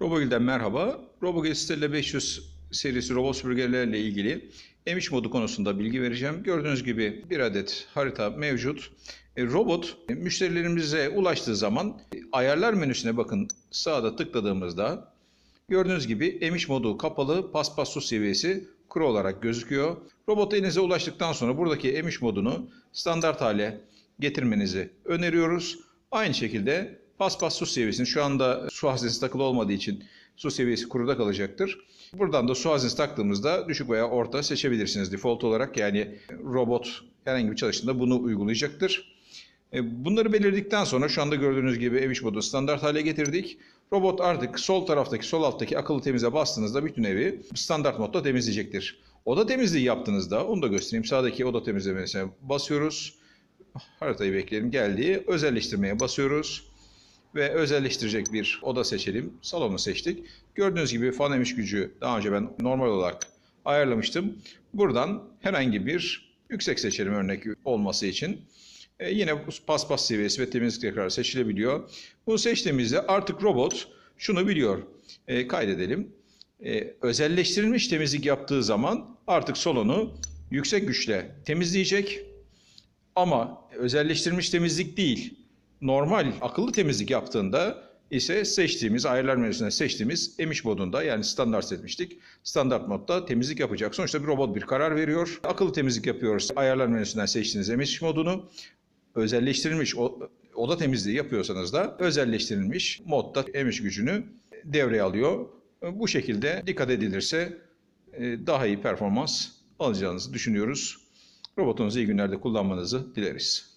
Robogil'den merhaba. Robogil Stella 500 serisi robot süpürgelerle ilgili emiş modu konusunda bilgi vereceğim. Gördüğünüz gibi bir adet harita mevcut. E, Robot e, müşterilerimize ulaştığı zaman e, ayarlar menüsüne bakın sağda tıkladığımızda gördüğünüz gibi emiş modu kapalı paspas su seviyesi kuru olarak gözüküyor. Robot elinize ulaştıktan sonra buradaki emiş modunu standart hale getirmenizi öneriyoruz. Aynı şekilde paspas su seviyesini şu anda su haznesi takılı olmadığı için su seviyesi kuruda kalacaktır. Buradan da su haznesi taktığımızda düşük veya orta seçebilirsiniz default olarak. Yani robot herhangi bir çalıştığında bunu uygulayacaktır. E, Bunları belirledikten sonra şu anda gördüğünüz gibi eviş modu standart hale getirdik. Robot artık sol taraftaki, sol alttaki akıllı temize bastığınızda bütün evi standart modda temizleyecektir. Oda temizliği yaptığınızda, onu da göstereyim. Sağdaki oda temizlemesine basıyoruz. Haritayı bekleyelim. Geldi. Özelleştirmeye basıyoruz. Ve özelleştirecek bir oda seçelim. Salonu seçtik. Gördüğünüz gibi fan emiş gücü daha önce ben normal olarak ayarlamıştım. Buradan herhangi bir yüksek seçelim örnek olması için. E, yine paspas seviyesi ve temizlik tekrar seçilebiliyor. Bunu seçtiğimizde artık robot şunu biliyor. E, kaydedelim. E, özelleştirilmiş temizlik yaptığı zaman artık salonu yüksek güçle temizleyecek. Ama özelleştirilmiş temizlik değil, normal akıllı temizlik yaptığında ise seçtiğimiz ayarlar menüsünden seçtiğimiz emiş modunda yani standart seçmiştik. Standart modda temizlik yapacak. Sonuçta bir robot bir karar veriyor. Akıllı temizlik yapıyoruz. Ayarlar menüsünden seçtiğiniz emiş modunu özelleştirilmiş oda temizliği yapıyorsanız da özelleştirilmiş modda emiş gücünü devreye alıyor. Bu şekilde dikkat edilirse e, daha iyi performans alacağınızı düşünüyoruz. Robotunuzu iyi günlerde kullanmanızı dileriz.